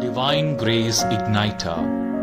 Divine Grace Igniter.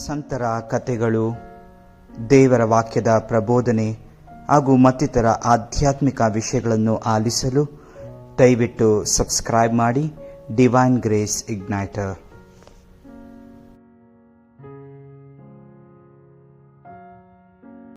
ಸಂತರ ಕಥೆಗಳು, ದೇವರ ವಾಕ್ಯದ ಪ್ರಬೋಧನೆ ಹಾಗೂ ಮತ್ತಿತರ ಆಧ್ಯಾತ್ಮಿಕ ವಿಷಯಗಳನ್ನು ಆಲಿಸಲು ದಯವಿಟ್ಟು ಸಬ್ಸ್ಕ್ರೈಬ್ ಮಾಡಿ ಡಿವೈನ್ ಗ್ರೇಸ್ ಇಗ್ನೈಟರ್.